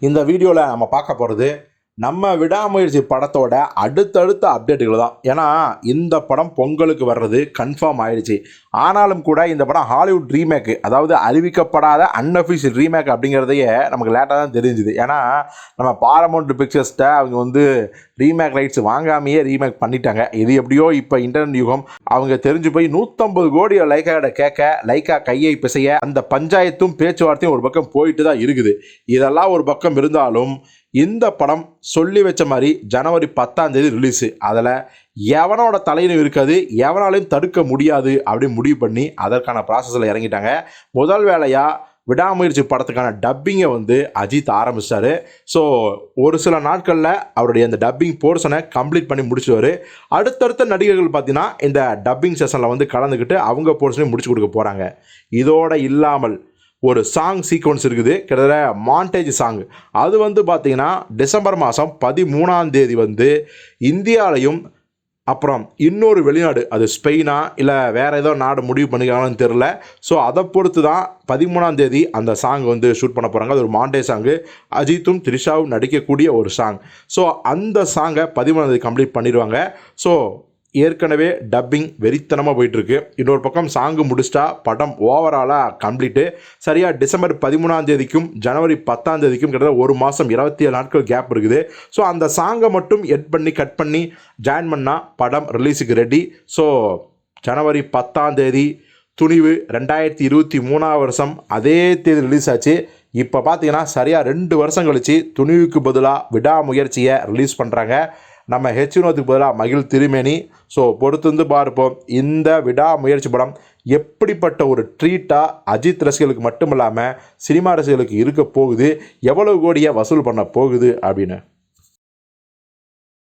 இந்த வீடியோவில் நம்ம பார்க்க போகிறது நம்ம விடாமுயற்சி படத்தோட அடுத்தடுத்த அப்டேட்டுகள் தான். ஏன்னா இந்த படம் பொங்கலுக்கு வர்றது கன்ஃபார்ம் ஆயிடுச்சு. ஆனாலும் கூட இந்த படம் ஹாலிவுட் ரீமேக்கு அதாவது அறிவிக்கப்படாத அன்அஃபிஷியல் ரீமேக் அப்படிங்கிறதையே நமக்கு லேட்டாக தான் தெரிஞ்சுது. ஏன்னா நம்ம பாரமௌண்ட் பிக்சர்ஸ்ட்ட அவங்க வந்து ரீமேக் ரைட்ஸ் வாங்காமையே ரீமேக் பண்ணிட்டாங்க. இது எப்படியோ இப்போ இன்டர்நெட் யுகம் அவங்க தெரிஞ்சு போய் நூற்றம்பது கோடி லைக்காட கேட்க லைக்கா கையை பிசைய அந்த பஞ்சாயத்தும் பேச்சுவார்த்தையும் ஒரு பக்கம் போயிட்டு தான் இருக்குது. இதெல்லாம் ஒரு பக்கம் இருந்தாலும் இந்த படம் சொல்லி வச்ச மாதிரி ஜனவரி பத்தாம் தேதி ரிலீஸு அதில் எவனோட தலையிலும் இருக்காது எவனாலையும் தடுக்க முடியாது அப்படின்னு முடிவு பண்ணி அதற்கான ப்ராசஸில் இறங்கிட்டாங்க. முதல் வேலையாக விடாமுயற்சி படத்துக்கான டப்பிங்கை வந்து அஜித் ஆரம்பிச்சிட்டாரு. ஸோ ஒரு சில நாட்களில் அவருடைய அந்த டப்பிங் போர்ஷனை கம்ப்ளீட் பண்ணி முடிச்சுவார் அடுத்தடுத்த நடிகர்கள் பார்த்தீங்கன்னா இந்த டப்பிங் செஷனில் வந்து கலந்துக்கிட்டு அவங்க போர்ஷனையும் முடிச்சு கொடுக்க போகிறாங்க இதோட இல்லாமல் ஒரு சாங் சீக்வன்ஸ் இருக்குது. கிட்டத்தட்ட மாண்டேஜ் சாங் அது வந்து பார்த்திங்கன்னா டிசம்பர் மாதம் பதிமூணாம் தேதி வந்து இந்தியாலையும் அப்புறம் இன்னொரு வெளிநாடு அது ஸ்பெயினா இல்லை வேறு ஏதோ நாடு முடிவு பண்ணிக்கிறாங்கன்னு தெரில ஸோ அதை பொறுத்து தான் பதிமூணாம் தேதி அந்த சாங் வந்து ஷூட் பண்ண போகிறாங்க அது ஒரு மாண்டே சாங்கு அஜித்தும் த்ரிஷாவும் நடிக்கக்கூடிய ஒரு சாங் ஸோ அந்த சாங்கை பதிமூணாம் தேதி கம்ப்ளீட் பண்ணிடுவாங்க. ஸோ ஏற்கனவே டப்பிங் வெறித்தனமாக போயிட்டுருக்கு. இன்னொரு பக்கம் சாங்கு முடிச்சிட்டா படம் ஓவராலாக கம்ப்ளீட்டு சரியாக டிசம்பர் பதிமூணாம் தேதிக்கும் ஜனவரி பத்தாம் தேதிக்கும் கிட்டத்தட்ட ஒரு மாதம் இருபத்தி ஏழு நாட்கள் கேப் இருக்குது. ஸோ அந்த சாங்கை மட்டும் எட் பண்ணி கட் பண்ணி ஜாயின் பண்ணால் படம் ரிலீஸுக்கு ரெடி ஸோ ஜனவரி பத்தாம் தேதி துணிவு ரெண்டாயிரத்தி இருபத்தி மூணாம் வருஷம் அதே தேதி ரிலீஸ் ஆச்சு. இப்போ பார்த்தீங்கன்னா சரியாக ரெண்டு வருஷம் கழித்து துணிவுக்கு பதிலாக விடாமுயற்சியை ரிலீஸ் பண்ணுறாங்க நம்ம ஹெச்னோத்துக்கு பதிலாக மகிழ் திருமேனி. ஸோ பொறுத்து வந்து பார்ப்போம். இந்த விடாமுயற்சி படம் எப்படிப்பட்ட ஒரு ட்ரீட்டாக அஜித் ரசிகர்களுக்கு மட்டும் இல்லாமல் சினிமா ரசிகர்களுக்கு இருக்க போகுது? எவ்வளவு கோடியை வசூல் பண்ண போகுது? அப்படின்னு.